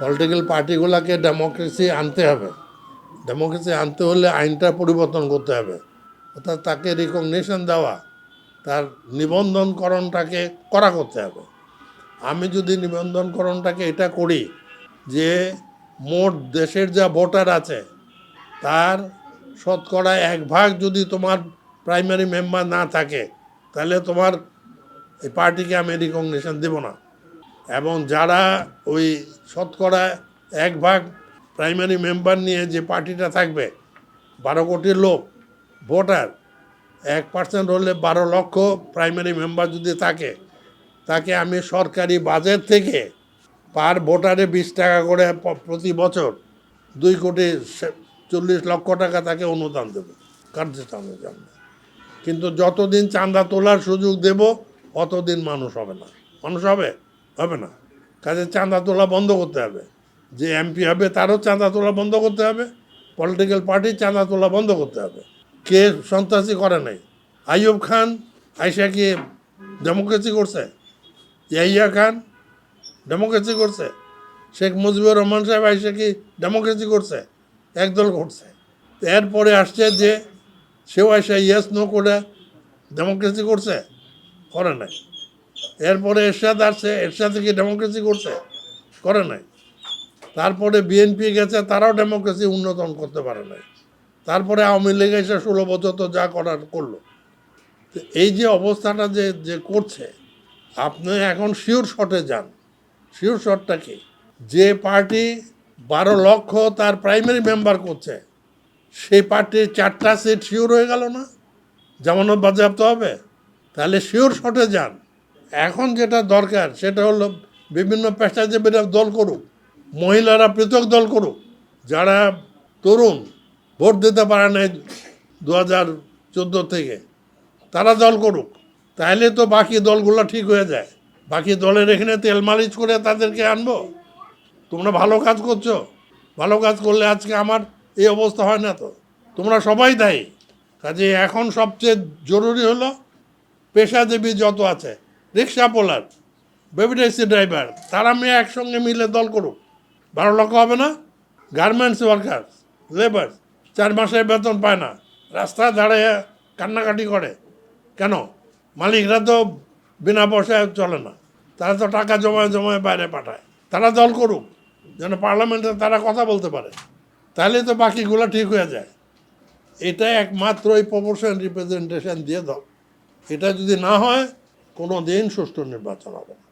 Political পার্টিগুলোকে democracy আনতে হবে। Democracy আনতে হলে আইনটা পরিবর্তন করতে হবে। অর্থাৎ তাকে রিকগনিশন দেওয়া, তার নিবন্ধনকরণটাকে করা করতে হবে। আমি যদি নিবন্ধনকরণটাকে এটা করি যে মোট দেশের যা ভোটার আছে, তার শতকরা এক ভাগ যদি তোমার প্রাইমারি মেম্বার না থাকে, তাহলে তোমার এই পার্টিকে আমি রিকগনিশন দেব না। এবং যারা ওই শতকরা এক ভাগ প্রাইমারি মেম্বার নিয়ে যে পার্টিটা থাকবে, বারো কোটি লোক, ভোটার, এক পার্সেন্ট হলে বারো লক্ষ প্রাইমারি মেম্বার যদি থাকে, তাকে আমি সরকারি বাজেট থেকে পার ভোটারে বিশ টাকা করে প্রতি বছর দুই কোটি চল্লিশ লক্ষ টাকা তাকে অনুদান দেবো কার্যস্থানের জন্য কিন্তু যতদিন চাঁদা তোলার সুযোগ দেব, অতদিন মানুষ হবে না। মানুষ হবে? হবে না। কাজে চাঁদা তোলা বন্ধ করতে হবে। যে এমপি হবে, তারও চাঁদা তোলা বন্ধ করতে হবে। পলিটিক্যাল পার্টির চাঁদা তোলা বন্ধ করতে হবে। কে সন্ত্রাসী করে নাই? আইয়ুব খান আইসা কি ডেমোক্রেসি করছে? ইয়াহিয়া খান ডেমোক্রেসি করছে? শেখ মুজিবুর রহমান সাহেব আইসা কি ডেমোক্রেসি করছে? একদল করছে। এরপরে আসছে যে সেও আইসা ইয়েস নো করে ডেমোক্রেসি করছে? করে নাই। এরপরে এরশাদ আসছে, এরশাদ কি ডেমোক্রেসি করছে? করে নাই। তারপরে বিএনপি গেছে, তারাও ডেমোক্রেসি উন্নতন করতে পারে নাই। তারপরে আওয়ামী লীগ এসে ষোলো বছর তো যা করার করল। এই যে অবস্থাটা যে যে করছে, আপনি এখন শিওর শটে যান। শিওর শটটা কি? যে পার্টি বারো লক্ষ তার প্রাইমারি মেম্বার করছে, সেই পার্টির চারটা সিট শিওর হয়ে গেল না? জামানত বাজেয়াপ্ত হবে? তাহলে শিওর শটে যান। এখন যেটা দরকার, সেটা হলো বিভিন্ন পেশাজীবীরা দল করুক, মহিলারা পৃথক দল করুক, যারা তরুণ ভোট দিতে পারে নাই দু হাজার চোদ্দ থেকে, তারা দল করুক। তাহলে তো বাকি দলগুলো ঠিক হয়ে যায়। বাকি দলের এখানে তেল মালিশ করে তাদেরকে আনব। তোমরা ভালো কাজ করছ। ভালো কাজ করলে আজকে আমার এই অবস্থা হয় না তো। তোমরা সবাই দায়ী। কাজে এখন সবচেয়ে জরুরি হলো পেশাজীবী যত আছে rickshaw puller baby taxi driver তারা মেয়ে একসঙ্গে মিলে দল করুক। বারো লক্ষ হবে না? গার্মেন্টস ওয়ার্কার লেবার চার মাসের বেতন পায় না। রাস্তায় দাঁড়িয়ে কান্নাকাটি করে। কেন? মালিকরা তো বিনা পয়সায় চলে না। তারা তো টাকা জমায় জমায় বাইরে পাঠায়। তারা দল করুক, যেন পার্লামেন্টে তারা কথা বলতে পারে। তাহলে তো বাকিগুলো ঠিক হয়ে যায়। এটা একমাত্র এই প্রপোর্শন রিপ্রেজেন্টেশন দিয়ে দাও। এটা যদি না হয় কোনো দিন সুষ্ঠু নির্বাচন হবে না।